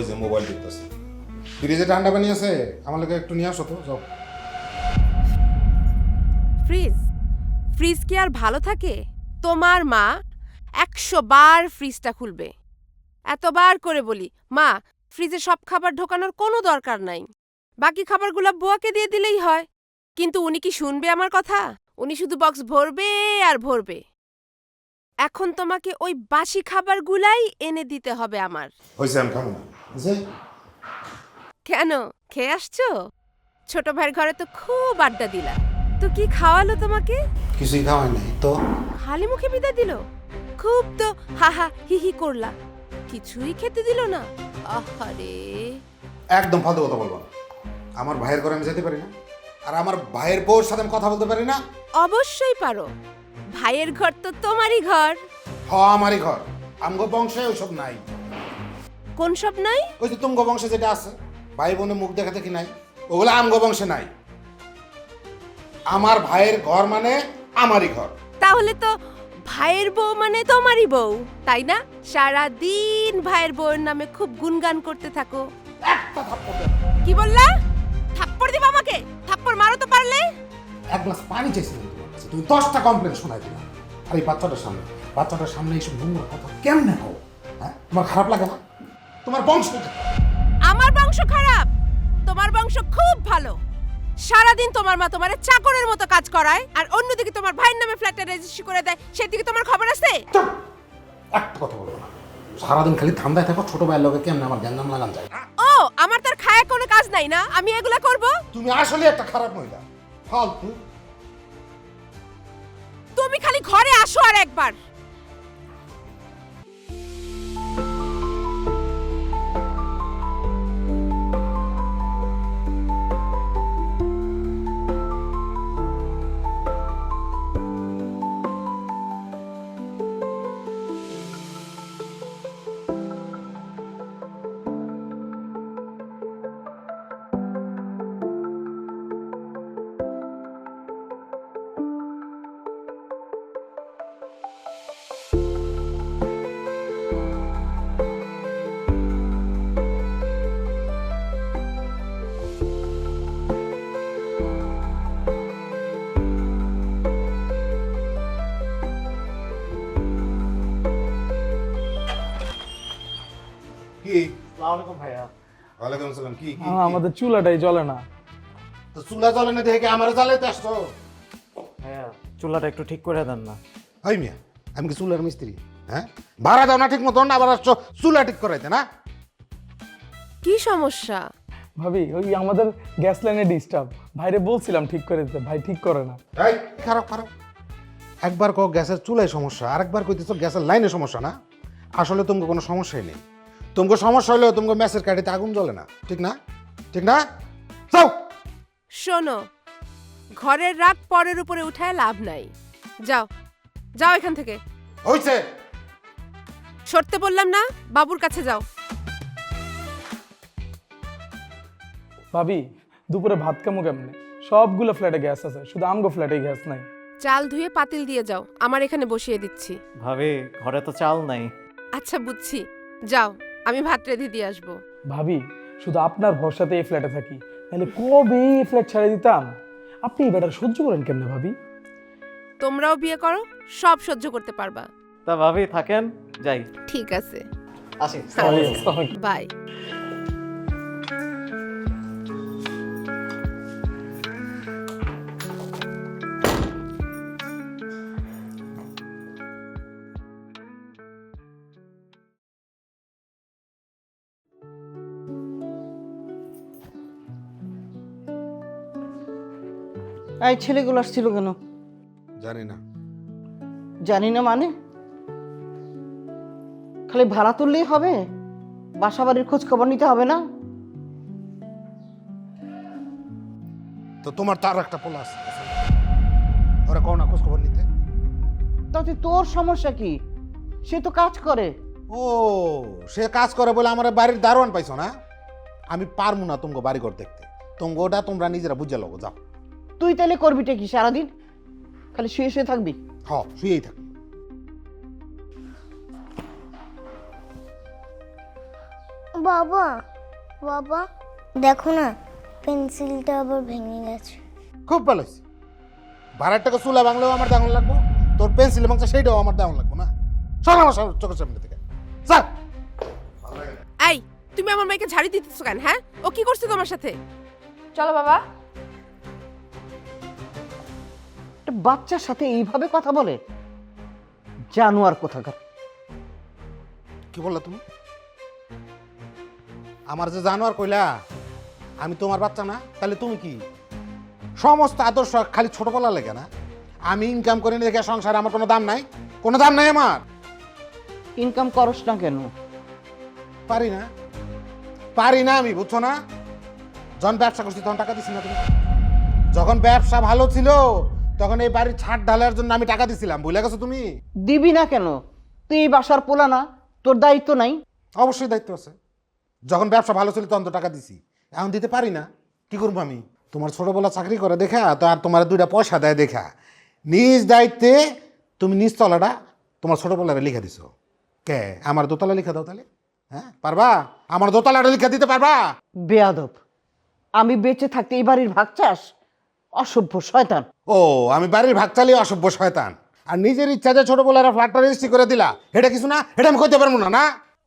ওই যে মোবাইল টিপতেছে। ফ্রিজে ঠান্ডা পানি আছে আমার লোকে একটু নিয়ে আসো তো যাও। ফ্রিজ? ফ্রিজ কি আর ভালো থাকে? তোমার মা একশো বার ফ্রিজটা খুলবে। এতবার করে বলি মা ফ্রিজে সব খাবার ঢোকানোর কোনো দরকার নাই। বাকি খাবারগুলো বুয়াকে দিয়ে দিলেই হয়। কিন্তু উনি কি শুনবে আমার কথা? উনি শুধু বক্স ভরবে আর ভরবে। এখন তোমাকে ওই বাসি খাবারগুলাই এনে দিতে হবে আমার। হয়েছে আমি খাব না। কেন? খেয়ে আসছো? ছোট ভাইয়ের ঘরে তো খুব আড্ডা দিলা। তো কি খাওয়ালো তোমাকে? কিছুই খাওয়াই নাই। তো? খালি মুখে বিদায় দিল? খুব তো হা হা হি হি করলা। কিছুই খেতে দিল না। আহারে। একদম ফালতু কথা বলব না। আমার ভাইয়ের ঘরে আমি যেতে পারি না। আর আমার ভাইয়ের বউর সাথে আমি কথা বলতে পারি না। অবশ্যই পারো। ভাইয়ের ঘর তো তোমারই ঘর। হ আমারই ঘর। আমগো বংশে ওইসব নাই। কোন সব নাই? ওই যে তুমগো বংশে যেটা আছে ভাই বোনে মুখ দেখা দেখি নাই? ওগুলো আমগো বংশে নাই। আমার ভাইয়ের ঘর মানে আমারই ঘর। তাহলে তো ভাইয়ের বউ মানে তোমারই বউ তাই না? সারা দিন ভাইয়ের বউয়ের নামে খুব গুনগান করতে থাকো। একটা থাপ্পড় দেন। কি বললা? থাপ্পড় দিবা আমাকে? থাপ্পড় মারো তো পারলে। এক গ্লাস পানি চাইছিলাম তোমার কাছে। তুমি দশটা কমপ্লেন শোনাই দিলাম আর এই বাচ্চাটার সামনে বাচ্চাটার সামনে এইসব নোংরা কথা কেমনে হও হ্যাঁ? তোমার খারাপ লাগে না? তোমার বংশ আমার বংশ খারাপ। তোমার বংশ খুব ভালো। সারাদিন তোমার মা তোমার চাকরের মতো কাজ করায় আর অন্যদিকে তোমার ভাইয়ের নামে ফ্ল্যাটটা রেজিস্ট্রি করে দেয়। সেদিকে তোমার খবর আছে! একটা কথা বলব না। সারাদিন খালি ঠান্ডায় থাকো ছোট ভাইয়ের লোকে কেমনে আমার গ্যাঞ্জাম লাগান যায়? ও আমার তার খায় কোনো কাজ নাই না? আমি এগুলা করব? তুমি আসলে একটা খারাপ মহিলা। ফালতু। তুমি খালি ঘরে আসো আর একবার। ওয়ালাইকুম আসসালাম কি কি আমাদের চুলাটাই জ্বলে না। তো চুলা জ্বলে না দেখে আমার জ্বালাইতে আসছো ভাইয়া চুলাটা একটু ঠিক করে দেন না। হাই মিয়া আমি কি চুলার মিস্ত্রি? হ্যাঁ? ভাড়া দাও না ঠিক মতন আবার আসছো চুলা ঠিক করাইতে না? কি সমস্যা? ভাবি ওই আমাদের গ্যাস লাইনে ডিস্টার্ব ভাইরে বলছিলাম ঠিক করে দিতে ভাই ঠিক করে না। এই খারাপ খারাপ। একবার কো গ্যাসের চুলায় সমস্যা আরেকবার কইতেছো গ্যাসের লাইনে সমস্যা না? আসলে তোমাকে কোনো সমস্যাই নেই। তোমাকে সমস্যা হলেও তোমাকে ম্যাচের কাঠিতে আগুন জ্বলে না ঠিক না ঠিক না যাও শোনো ঘরের রাগ পরের উপরে উঠায় লাভ নাই যাও যাও এখান থেকে হইছে সরতে বললাম না বাবুর কাছে যাও ভাবি দুপুরে ভাত কামু কেমনে সবগুলো ফ্ল্যাটে গ্যাস আছে শুধু আমগো ফ্ল্যাটে গ্যাস নাই চাল ধুয়ে পাতিল দিয়ে যাও আমার এখানে বসিয়ে দিচ্ছি ভাবি ঘরে তো চাল নাই আচ্ছা বুঝছি যাও আমি ভাত রেঁধে দিয়ে আসব। ভাবি শুধু আপনার ভরসাতে এই ফ্ল্যাটে থাকি। তাহলে কবে এই ফ্ল্যাট ছেড়ে দিতাম? আপনি এই ব্যাটার সহ্য করেন কেমনে ভাবি? তোমরাও বিয়ে করো সব সহ্য করতে পারবা। তা ভাবি থাকেন যাই। ঠিক আছে। আসি বাই। এই ছেলেগুলো আসছিল কেন? জানি না। জানি না মানে? খালি ভাড়া তুললেই হবে? বাসা বাড়ির খোঁজ খবর নিতে হবে না? তো তোমার তার একটা পোলা আছে। ওরা কও না খোঁজ খবর নিতে। তাতে তোর সমস্যা কি? সে তো কাজ করে। ও সে কাজ করে বলে আমার বাড়ির দারোয়ান পাইছো না? আমি পারব না তোমাকে বাড়ি ঘর দেখতে। তোমাকে ওটা তোমরা নিজেরা বুঝে লোক যাও। তুই তাহলে করবিটা কি সারাদিন? খালি শুয়ে শুয়ে থাকবি? হ শুয়েই থাক বাবা বাবা দেখো না পেন্সিলটা আবার ভেঙে গেছে। খুব ভালো হয়েছে। ভাড়ার টাকা চুলা বাংলাও আমার দাম লাগবো তোর পেন্সিল এবং সেইটাও আমার দাম লাগবো না। সব আমার সব চোখের সামনে থেকে। স্যার! এই তুমি আমার মেয়েকে ঝাড়ি দিতেছো কেন হ্যাঁ? ও কি করছে তোমার সাথে? চলো বাবা। একটা বাচ্চার সাথে এইভাবে কথা বলে? জানোয়ার কোথাকার। কি বললা তুমি? আমার যে জানোয়ার কইলা আমি তোমার বাচ্চা না তাহলে তুমি কি? সমস্ত আদর্শ খালি ছোটবেলা লেগে না? আমি ইনকাম করে নিয়ে দেখে সংসারে আমার কোনো দাম নাই? কোনো দাম নাই আমার? ইনকাম করস না কেন? পারি না। পারি না আমি বুঝছ না? যখন ব্যবসা করছি তখন টাকা দিছি না তুমি। যখন ব্যবসা ভালো ছিল তখন এই বাড়ির ছাদ ঢালার জন্য আমি টাকা দিছিলাম বুঝলে গেছো তুমি? দিবি না কেন? তুই এই বাসার পোলা না তোর দায়িত্ব নাই। অবশ্যই দায়িত্ব আছে। যখন ব্যবসা ভালো ছিল তখন তো টাকা দিছি। এখন দিতে পারি না কি করব আমি? তোমার ছোটবেলা চাকরি করে দেখা তো আর তোমার দুইটা পয়সা দেয় দেখা। নিজ দায়িত্বে তুমি নিজ তলাটা তোমার ছোটবেলাটা লিখে দিছো। কে? আমার দোতলা লিখে দাও তাহলে। হ্যাঁ? পারবা? আমার দোতলাটা লিখে দিতে পারবা? বেয়াদব। আমি বেঁচে থাকতে এই বাড়ির ভাগ চাস? অসভ্য শয়তান। ও আমি বাড়ির ভাগ চালিয়ে অসভ্য শয়তান। আর নিজের ইচ্ছা যে ছোট ছোটবেলার ফ্ল্যাটটা রেজিস্ট্রি করে দিলা এটা কিছু না এটা আমি করতে পারব না না?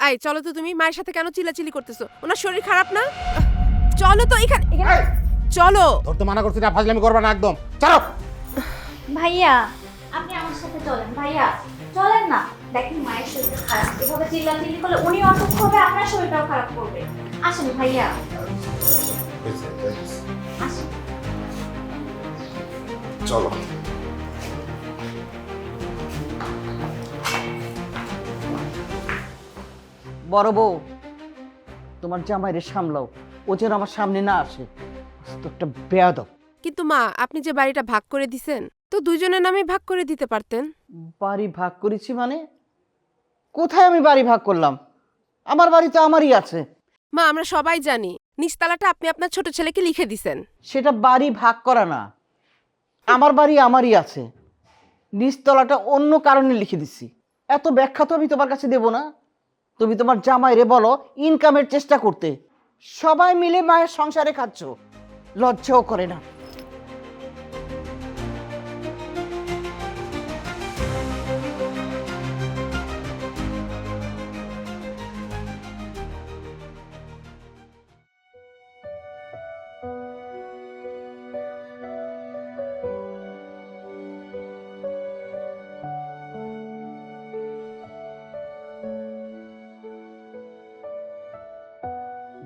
এই চলো তো তুমি মায়ের সাথে কেন চিল্লাচিল্লি করতেছো? ওনার শরীর খারাপ না? চলো তো এখানে এখানে চলো। তো মানা করছি না ফাজলামি করবা না একদম। চলো! ভাইয়া আপনি আমার সাথে চলেন ভাইয়া। চলেন না। দেখেন মায়ের শরীরটা খারাপ। এভাবে চিল্লাচিল্লি করলে উনি অসুস্থ হবে আপনার শরীরটাও খারাপ করবে। আসেন ভাইয়া। চলো। বড় বউ তোমার জামাইরে সামলাও ও যেন আমার সামনে না আসে তো একটা বেয়াদব। কিন্তু মা আপনি যে বাড়িটা ভাগ করে দিছেন তো দুজনের নামে ভাগ করে দিতে পারতেন। বাড়ি ভাগ করেছি মানে? কোথায় আমি বাড়ি ভাগ করলাম? আমার বাড়ি তো আমারই আছে। মা আমরা সবাই জানি নিচতলাটা আপনি আপনার ছোট ছেলেকে লিখে দিছেন। সেটা বাড়ি ভাগ করা না। আমার বাড়ি আমারই আছে। নিচতলাটা অন্য কারণে লিখে দিছি এত ব্যাখ্যা তো আমি তোমার কাছে দেব না। তুমি তোমার জামাইরে বলো ইনকামের চেষ্টা করতে। সবাই মিলে মায়ের সংসারে খাচ্ছ। লজ্জাও করে না।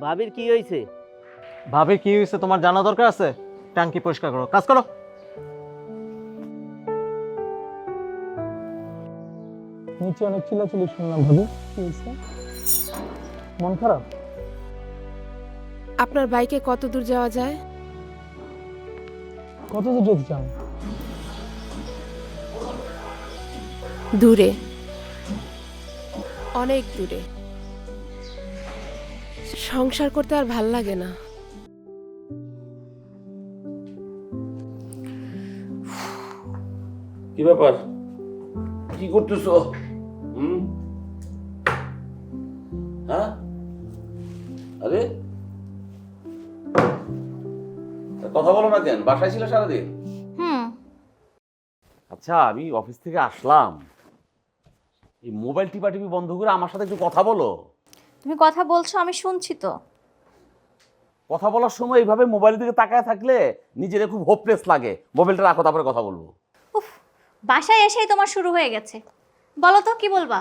ভাবির কি হয়েছে ভাবির কি হয়েছে তোমার জানা দরকার আছে? ট্যাঙ্কি পরিষ্কার করো কাজ করো। নিচে অনেক চিল্লাচিল্লি শুনলাম ভাবি কি হয়েছে মন খারাপ? আপনার বাইকে কত দূর যাওয়া যায়? কত দূর যেতে চান? দূরে। অনেক দূরে। সংসার করতে আর ভালো লাগে না। কি ব্যাপার? কি করতেছো? হুম? হ্যাঁ? আরে? কথা বলো না কেন? বাসায় ছিল সারাদিন? হুম। আচ্ছা আমি অফিস থেকে আসলাম। এই মোবাইল টিপা টিপি বন্ধ করে আমার সাথে একটু কথা বলো। তুমি কথা বলছো আমি শুনছি তো। কথা বলার সময় এইভাবে মোবাইলের দিকে তাকায় থাকলে নিজের খুব হোপলেস লাগে। মোবাইলটা রাখো তারপরে কথা বলব। উফ বাসায় এসেই তোমার শুরু হয়ে গেছে। বলো তো কি বলবা?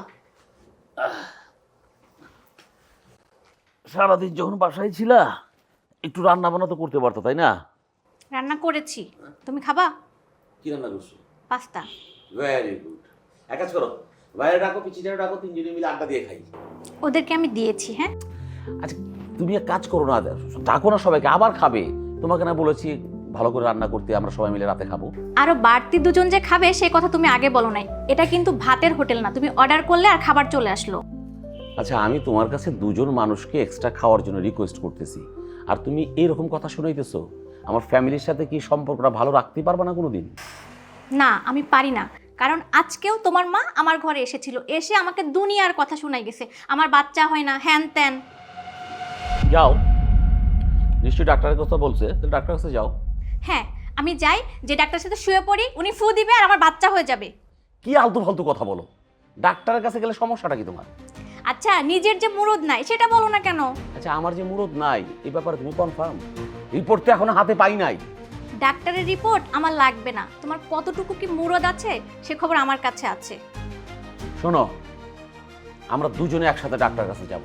সারাদিন যখন বাসায় ছিলা একটু রান্না বান্না তো করতে পারতো তাই না? রান্না করেছি। তুমি খাবা? কি রান্না করছ? পাস্তা। ভেরি গুড এক কাজ করো বাইরে ডাকো পিছিয়ে ডাকো তিনজনে মিলে আড্ডা দিয়ে খাই। ওদেরকে আমি দিয়েছি হ্যাঁ? আচ্ছা তুমি এক কাজ করো না ডাকো না সবাইকে আবার খাবে। তোমাকে না বলেছি ভালো করে রান্না করতে আমরা সবাই মিলে রাতে খাব। আরও বাড়তি দুজন যে খাবে সেই কথা তুমি আগে বলো নাই। এটা কিন্তু ভাতের হোটেল না তুমি অর্ডার করলে আর খাবার চলে আসলো। আচ্ছা আমি তোমার কাছে দুজন মানুষকে এক্সট্রা খাওয়ার জন্য রিকোয়েস্ট করতেছি। আর তুমি এরকম কথা শুনাইতেছো? আমার ফ্যামিলির সাথে কি সম্পর্কটা ভালো রাখতে পারবে না কোনোদিন? না আমি পারি না। কারণ আজকেও তোমার মা আমার ঘরে এসেছিল। এসে আমাকে দুনিয়ার কথা শোনাই গেছে। আমার বাচ্চা হয় না হ্যান ত্যান। যাও। নিশ্চয়ই ডাক্তারের কথা বলছে তো ডাক্তারের কাছে যাও। হ্যাঁ আমি যাই যে ডাক্তারের সাথে শুয়ে পড়ি উনি ফু দিবে আর আমার বাচ্চা হয়ে যাবে। কি আলতু ফালতু কথা বলো? ডাক্তারের কাছে গেলে সমস্যাটা কি তোমার? আচ্ছা নিজের যে মুরদ নাই সেটা বলো না কেন? আচ্ছা আমার যে মুরদ নাই এই ব্যাপারে তুমি কনফার্ম রিপোর্ট তো এখনও হাতে পাই নাই। ডাক্তারের রিপোর্ট আমার লাগবে না। তোমার কতটুকু কি মুরদ আছে সে খবর আমার কাছে আছে। শোনো আমরা দুজনে একসাথে ডাক্তারের কাছে যাব।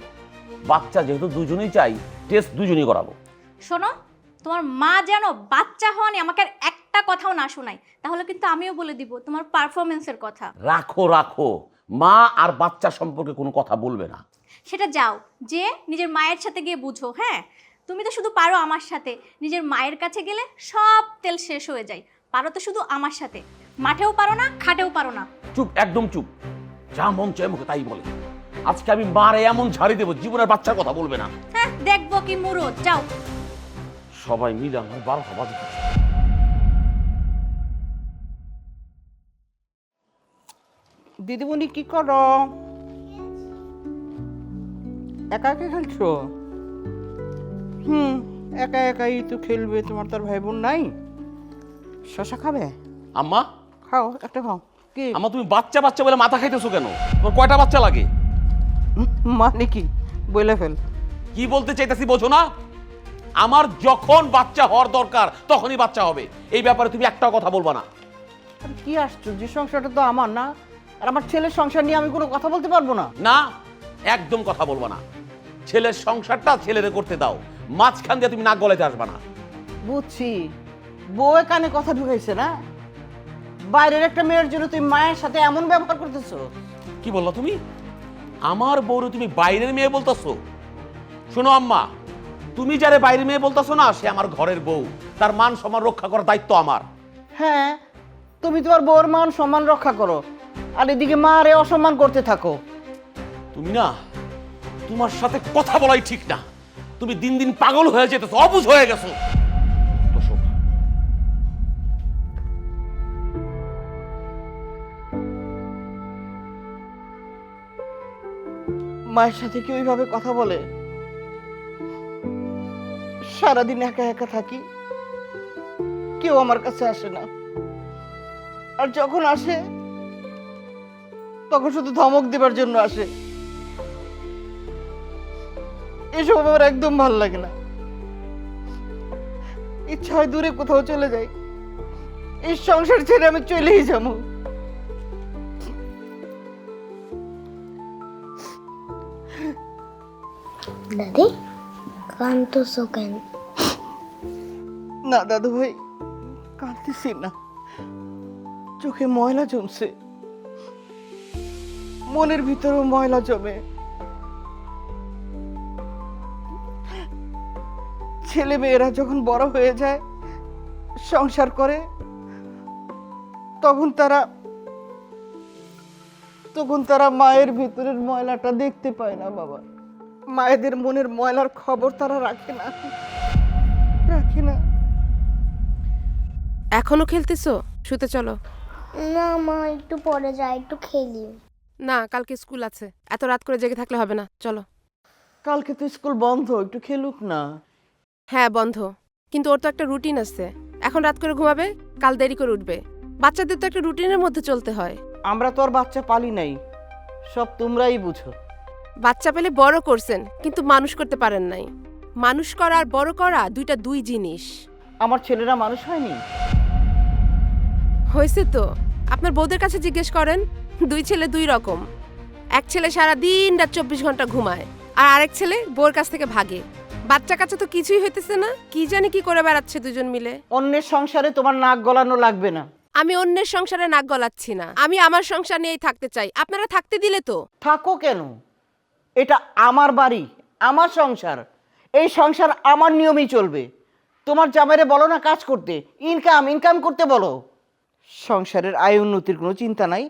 বাচ্চা যেহেতু দুজনেই চাই টেস্ট দুজনেই করাবো। শোনো তোমার মা যেন বাচ্চা হওয়ানি আমাকে আর একটা কথাও না শোনায় তাহলে কিন্তু আমিও বলে দিব তোমার পারফরমেন্সের কথা। রাখো রাখো। মা আর বাচ্চা সম্পর্কে কোনো কথা বলবে না। সেটা যাও যে নিজের মায়ের সাথে গিয়ে বুঝো হ্যাঁ? তুমি তো শুধু পারো আমার সাথে। নিজের মায়ের কাছে গেলে সব তেল শেষ হয়ে যায়। পারো তো শুধু আমার সাথে। মাঠেও পারো না খাটেও পারো না। চুপ একদম চুপ। যা মন চায় মুখে তাই বলে। আজকে আমি মারে এমন ঝাড়ি দেবো জীবনের বাচ্চার কথা বলবে না। হ্যাঁ দেখব কি মুরো যাও। সবাই মিলে আমার বারোটা বাজে দিদিমণি কি করো? একা একা খেলছো? হুম একা একাই তো খেলবে তোমার তার ভাই বোন নাই। শশা খাবে? আম্মা? খাও একটা খাও। কি? আম্মা তুমি বাচ্চা বাচ্চা বলে মাথা খাইতেছো কেন? তোমার কয়টা বাচ্চা লাগে? মানে কি? বলে ফেল। কি বলতে চাইতেছি বোঝো না? আমার যখন বাচ্চা হওয়ার দরকার তখনই বাচ্চা হবে। এই ব্যাপারে তুমি একটাও কথা বলবা না। কি আশ্চর্য সংসারটা তো আমার না। আর আমার ছেলের সংসার নিয়ে আমি কোনো কথা বলতে পারব না। না একদম কথা বলবা না। ছেলের সংসারটা ছেলেরে করতে দাও। মাঝখান দিয়ে তুমি নাক গলাইতে আসবা না। বুঝছি। বউয়ে কানে কথা ঢুকাইছে না? বাইরের একটা মেয়ের জন্য তুমি মায়ের সাথে এমন ব্যবহার করতেছো? কি বলল তুমি? আমার বউরে তুমি বাইরের মেয়ে বলতেছো? শোনো আম্মা তুমি যারে বাইরের মেয়ে বলতেছো না সে আমার ঘরের বউ। তার মান সম্মান রক্ষা করার দায়িত্ব আমার। হ্যাঁ তুমি তোমার বউর মান সম্মান রক্ষা করো। আর এদিকে মারে অসম্মান করতে থাকো। তুমি না তোমার সাথে কথা বলাই ঠিক না। তুমি দিন দিন পাগল হয়ে যেতেছো, অবুঝ হয়ে গেছো। মায়ের সাথে কি ওইভাবে কথা বলে? সারাদিন একা একা থাকি, কেউ আমার কাছে আসে না। আর যখন আসে, তখন শুধু ধমক দেবার জন্য আসে। এসব আমার একদম ভালো লাগে না। ইচ্ছা হয় দূরে কোথাও চলে যাই। এই সংসার ছেড়ে আমি চলেই যাব। দাদি কান্তসো কেন? না দাদু ভাই কাঁদতেছি না। চোখে ময়লা জমছে। মনের ভিতরেও ময়লা জমে। ছেলে মেয়েরা যখন বড় হয়ে যায় সংসার করে তখন তারা তখন তারা মায়ের ভিতরের ময়লাটা দেখতে পায় না বাবা। মায়েদের মনের ময়লার খবর তারা রাখে না। রাখে না। এখনও খেলতেছো? শুতে চলো। না মা একটু পরে যাই একটু খেলি। না কালকে স্কুল আছে। এত রাত করে জেগে থাকলে হবে না। চলো। কালকে তো স্কুল বন্ধ একটু খেলুক না। হ্যাঁ বন্ধ। কিন্তু ওর তো একটা রুটিন আছে। এখন রাত করে ঘুমাবে কাল দেরি করে উঠবে। বাচ্চাদের তো একটা রুটিনের মধ্যে চলতে হয়। আমরা তো আর বাচ্চা পালি নাই। সব তোমরাই বুঝো। বাচ্চা পেলে বড় করছেন কিন্তু মানুষ করতে পারেন নাই। মানুষ করা আর বড় করা দুইটা দুই জিনিস। আমার ছেলেরা মানুষ হয়নি? হয়েছে তো। আপনার বউদের কাছে জিজ্ঞেস করেন দুই ছেলে দুই রকম। এক ছেলে সারা দিন রাত চব্বিশ ঘণ্টা ঘুমায় আর আরেক ছেলে বউর কাছ থেকে ভাগে। বাচ্চা কাচ্চা তো কিছুই হইতেছে না কি জানি কি করে বেড়াচ্ছে দুজন মিলে। অন্যের সংসারে তোমার নাক গলানো লাগবে না। আমি অন্যের সংসারে নাক গলাচ্ছি না আমি আমার সংসার নিয়েই থাকতে চাই আপনারা থাকতে দিলে তো। থাকো কেন? এটা আমার বাড়ি আমার সংসার এই সংসার আমার নিয়মেই চলবে। তোমার জামাইরে বলো না কাজ করতে ইনকাম ইনকাম করতে বলো। সংসারের আয় উন্নতির কোনো চিন্তা নাই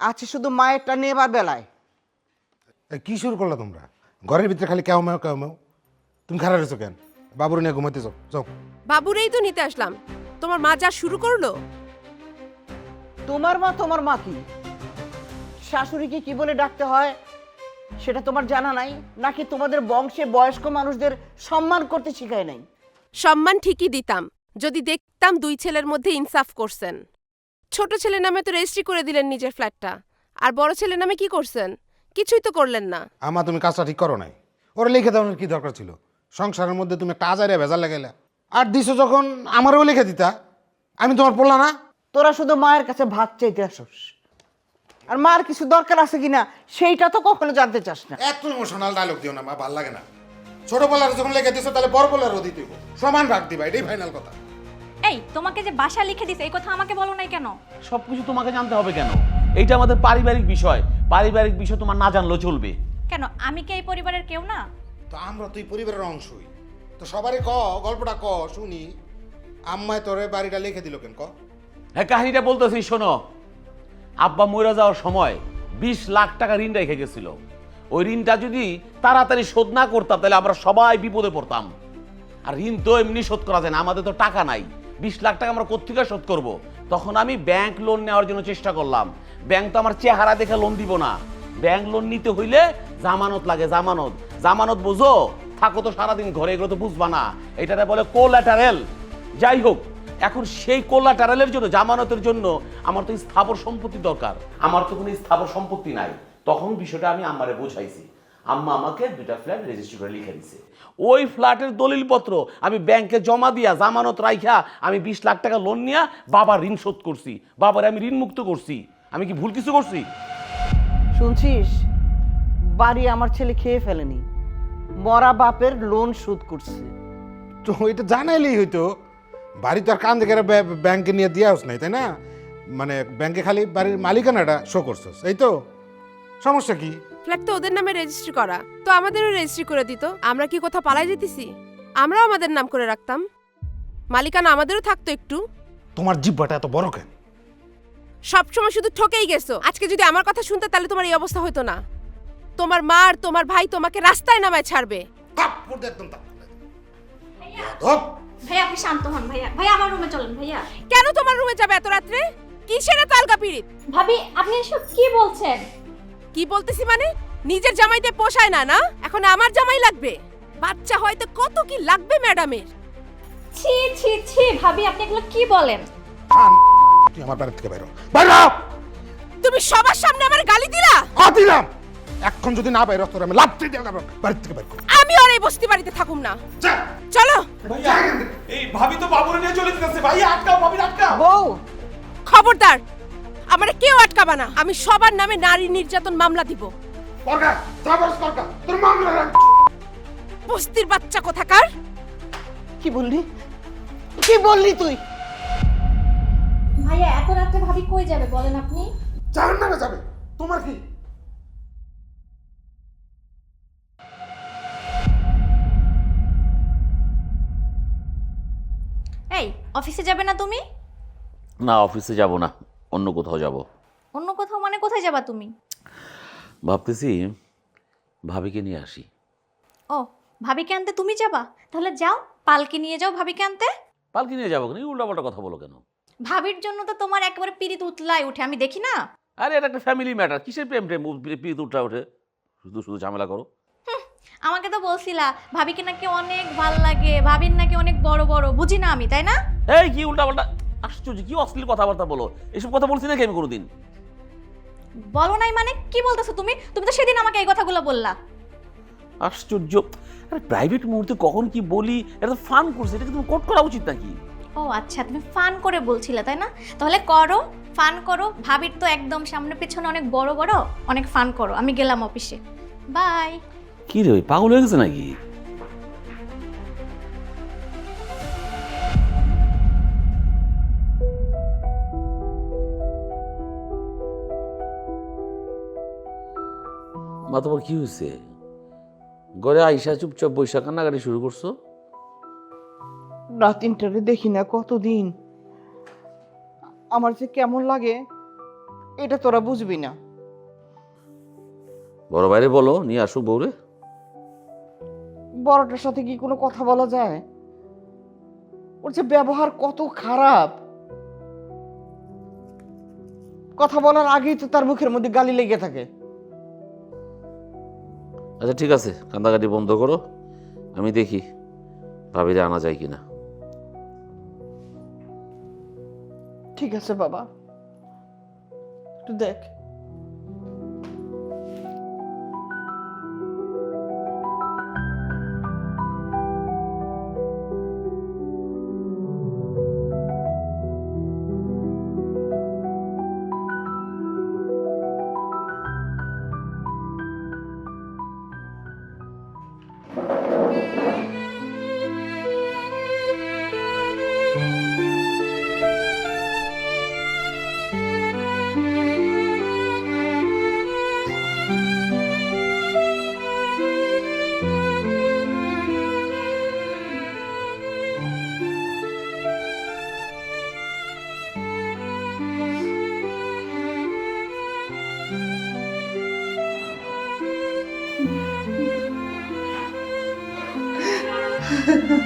আছে শুধু মায়েরটা নেবার বেলায়। কি শুরু করলা তোমরা? ঘরের ভিতরে খালি কেউ মেও কেউ মেও। তুমি খারাপ রয়েছো কেন? বাবুর নিয়ে ঘুমাইতে যাও যাও। বাবুরেই তো নিতে আসলাম। তোমার মা যা শুরু করল? তোমার মা তোমার মা কি? শাশুড়িকে কি বলে ডাকতে হয়? সেটা তোমার জানা নাই নাকি তোমাদের বংশে বয়স্ক মানুষদের সম্মান করতে শিখায় নাই? সম্মান ঠিকই দিতাম যদি দেখতাম দুই ছেলের মধ্যে ইনসাফ করছেন। ছোট ছেলে নামে তো রেজিস্ট্রি করে দিলেন নিজের ফ্ল্যাটটা। আর বড় ছেলে নামে কি করছেন? কিছুই তো করলেন না। আমা তুমি কাজটা ঠিক করো নাই। ওরা লিখে দেওয়ার কি দরকার ছিল। সংসারের মধ্যে তুমি একটা আজারে ভেজাল লাগাইলা। আর দিছো যখন আমারও লিখে দিতা আমি তোমার পড়লা না? তোরা শুধু মায়ের কাছে ভাত চাইতে আসস। আর মার কিছু দরকার আছে কিনা সেইটা তো কখনো জানতে চাস না। এত ইমোশনাল ডায়লগ দিও না মা ভালো লাগে না। ছোট বলার যখন লিখে দিছো তাহলে বড় বলারও দিতে হইবো। সমান ভাগ দিবা এটাই ফাইনাল কথা। এই তোমাকে যে বাসা লিখে দিছে এই কথা আমাকে বলো নাই কেন? সব কিছু তোমাকে জানতে হবে কেন? এইটা আমাদের পারিবারিক বিষয়। পারিবারিক বিষয় তোমার না জানলেও চলবে। কেন আমি কি এই পরিবারের কেউ না? তো আমরা তুই পরিবারের অংশই। তো সবারই ক, গল্পটা ক, শুনি। আম্মায় তোরে বাড়িটা লিখে দিল কেন ক? হ্যাঁ কাহিনীটা বলতেছি, শোনো। আব্বা মরে যাওয়ার সময় বিশ লাখ টাকা ঋণ রেখে গেছিল। ওই ঋণটা যদি তাড়াতাড়ি শোধ না করতাম, তাহলে আমরা সবাই বিপদে পড়তাম। আর ঋণ তো এমনি শোধ করা যায় না, আমাদের তো টাকা নাই। বিশ লাখ টাকা আমরা কোথেকে শোধ করব? তখন আমি ব্যাংক লোন নেওয়ার জন্য চেষ্টা করলাম। ব্যাংক তো আমার চেহারা দেখে লোন দিব না। ব্যাংক লোন নিতে হইলে জামানত লাগে, জামানত। জামানত বুঝো? থাকো তো সারাদিন ঘরে, এগুলো তো বুঝবা না। এটাতে বলে কোল্যাটারেল যাই হোক, এখন সেই কোল্যাটারালের জন্য, জামানতের জন্য আমার তো স্থাবর সম্পত্তি দরকার। আমার তো কোনো স্থাবর সম্পত্তি নাই। তখন বিষয়টা আমি আম্মারে বোঝাইছি। আম্মা আমাকে দুটা ফ্ল্যাট রেজিস্ট্রি করে লিখে দিছে। ওই ফ্ল্যাটের দলিলপত্র আমি ব্যাংকে জমা দিয়া, জামানত রাইখা, আমি বিশ লাখ টাকা লোন নিয়ে বাবার ঋণ শোধ করছি। বাবার আমি ঋণ মুক্ত করছি। আমি কি ভুল কিছু করছি? শুনছিস? বাড়ি আমার ছেলে খেয়ে ফেলেনি। মরা বাপের লোন শোধ করছে। তো এটা জানাইলেই হইতো বাড়ি তো আর কান দেখে ব্যাংকে নিয়ে দিয়ে আস নাই তাই না? মানে ব্যাংকে খালি বাড়ির মালিকানাটা শো করছস এই তো? সমস্যা কি? ফ্ল্যাট তো ওদের নামে রেজিস্ট্রি করা। তো আমাদেরও রেজিস্ট্রি করে দিত আমরা কি কোথাও পালাই যেতেছি? আমরাও আমাদের নাম করে রাখতাম। মালিকানা আমাদেরও থাকতো একটু। তোমার জিব্বাটা এত বড় কেন? সবসময় শুধু ঠকেই গেছো। আজকে যদি আমার কথা শুনতে তাহলে তোমার এই অবস্থা হতো না। তোমার মা আর তোমার ভাই তোমাকে রাস্তায় নামায় ছাড়বে। থাপ্পড় দিয়ে একদম থাপ্পড়। ধপ। ভাইয়া আপনি শান্ত হন ভাইয়া। ভাইয়া আমার রুমে চলেন ভাইয়া। কেন তোমার রুমে যাবে এত রাত্রে? কিসের এত আলগা পিরিত ভাবি আপনি এসব কি বলছেন? কি বলতেছি মানে? নিজের জামাইতে পোষায় না না? এখন আমার জামাই লাগবে। বাচ্চা হয়তো কত কি লাগবে ম্যাডামের। ছি ছি ছি ভাবি আপনি এগুলো কি বলেন? তুই আমার বাড়ি থেকে বাইরো বাইরো তুমি সবার সামনে আমার গালি দিলা? হ্যাঁ দিলাম। এখন যদি না বাইরো তোর আমি লাভতে দিয়ে যাব বাড়ি থেকে বাইর কর। আমি আর এই বস্তি বাড়িতে থাকুম না। চলো। এই ভাবি তো বাবুরে নিয়ে চলে যেতেছে। ভাই আটকাও ভাবি আটকাও। বউ। খবরদার আমারে কেউ আটকাবা না। আমি সবার নামে নারী নির্যাতন মামলা দিব। সরকার সাবর সরকার তোর মামলা রাখ। বস্তির বাচ্চা কোথাকার? কি বললি? কি বললি তুই? ভাইয়া এত রাত্রে ভাবি কই যাবে বলেন আপনি? জাহান নামে যাবে। তোমার কি? অফিসে যাবে না তুমি? না অফিসে যাব না অন্য কোথাও যাব। অন্য কোথাও মানে কোথায় যাবা তুমি? ভাবতেছি ভাবিকে নিয়ে আসি। ও ভাবিকে আনতে তুমি যাবা? তাহলে যাও পালকি নিয়ে যাও ভাবিকে আনতে। পালকি নিয়ে যাব কেন? উল্টাপাল্টা কথা বলো কেন? ভাবির জন্য তো তোমার একেবারে পিরিত উতলায় উঠে আমি দেখি না? আরে এটা একটা ফ্যামিলি ম্যাটার কিসের প্রেম প্রেম পিত উঠা? ওঠে শুধু শুধু ঝামেলা করো। আমাকে তো বলছিলা ভাবিকে নাকি অনেক ভালো লাগে ভাবির নাকি অনেক বড় বড় বুঝি না আমি তাই না? এই কি উল্টাপাল্টা? আশ্চর্য কি অশ্লীল কথাবার্তা বলো? এসব কথা বলছি নাকি আমি কোনোদিন? বলো নাই মানে? কি বলতেছো তুমি? তুমি তো সেদিন আমাকে এই কথাগুলো বললা। আশ্চর্য। আরে প্রাইভেট মুহূর্তে কখন কি বলি এটা তো ফান করছে এটা কি তুমি কোট করা উচিত নাকি? ও আচ্ছা তুমি ফান করে বলছিলে তাই না? তাহলে করো ফান করো ভাবির তো একদম সামনে পেছনে অনেক বড় বড় অনেক ফান করো। আমি গেলাম অফিসে বাই কি রে ওই পাগল হয়ে গেছে নাকি? মা তোমার কি হয়েছে? ঘরে আইসা চুপচাপ বৈশাখ কান্নাকাটি শুরু করছ? রাত দেখি না কতদিন? আমার যে কেমন লাগে এটা তোরা বুঝবি না। বড় বাইরে বলো নিয়ে আসুক বউরে। বড়টার সাথে কি কোনো কথা বলা যায়? ওর যে ব্যবহার কত খারাপ। কথা বলার আগেই তো তার মুখের মধ্যে গালি লেগে থাকে। আচ্ছা ঠিক আছে কান্দাকাটি বন্ধ করো। আমি দেখি ভাবিরে আনা যায় কিনা। ঠিক আছে বাবা। একটু দেখ।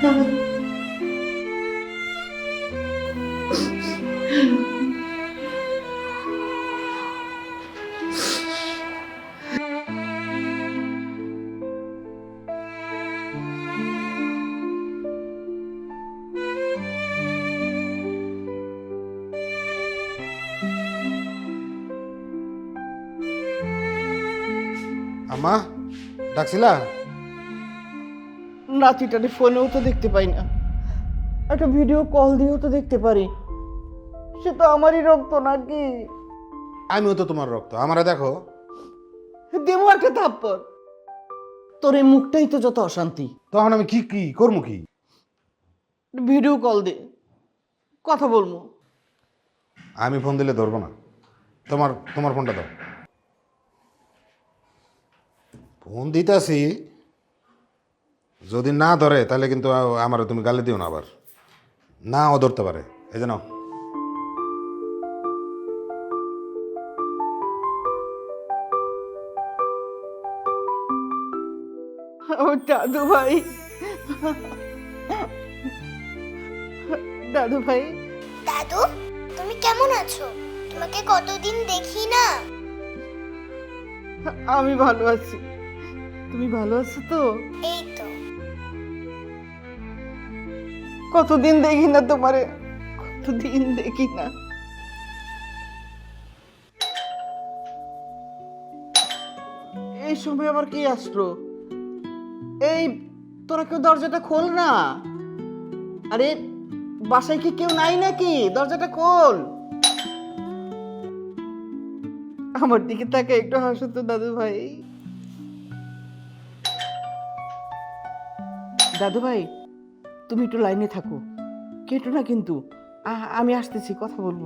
আম্মা ডাকছিলা নাতিটারে ফোনেও তো দেখতে পাই না। একটা ভিডিও কল দিয়েও তো দেখতে পারি। সে তো আমারই রক্ত নাকি? আমিও তো তোমার রক্ত। আমারে দেখো। দেবো একটা থাপ্পর তোর এই মুখটাই তো যত অশান্তি। তখন আমি কি কি করব কি? ভিডিও কল দে। কথা বলব। আমি ফোন দিলে ধরবো না। তোমার তোমার ফোনটা দাও। ফোন দিতেছি। যদি না ধরে তাহলে কিন্তু আমার তুমি গালি দিও না আবার। না ও ধরতে পারে। এই যে নাও। ও দাদু ভাই। দাদু ভাই। দাদু তুমি কেমন আছো? তোমাকে কতদিন দেখি না। আমি ভালো আছি। তুমি ভালো আছো তো? এই তো কতদিন দেখি না তোমারে, কতদিন দেখি না। এই সময় আবার কি আসলো? এই, তোরা কেউ দরজাটা খোল না। আরে, বাসায় কি কেউ নাই নাকি? দরজাটা খোল। আমার দিকে তাকে একটু হাসো তো, দাদু ভাই। দাদু ভাই তুমি একটু লাইনে থাকো। কেটো না কিন্তু। আমি আসতেছি, কথা বলব।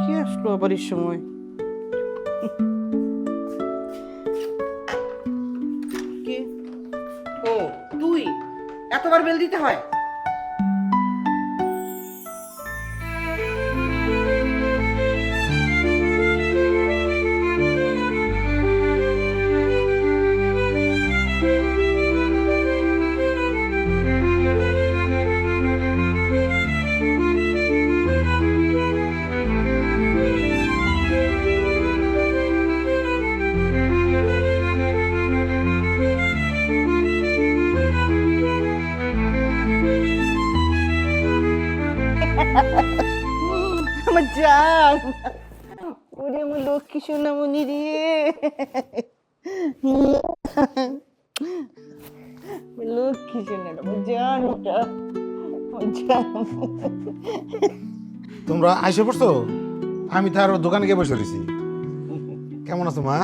কি আসলো আবার এই সময়? কে? ও, তুই? এতবার বেল দিতে হয়? আমার জান। ওরে আমার লক্ষ্মী সোনামণি রে। লক্ষ্মী তোমরা আইসে পড়ছো? আমি তো আরও দোকানে গিয়ে বসে রয়েছি কেমন আছো, মা?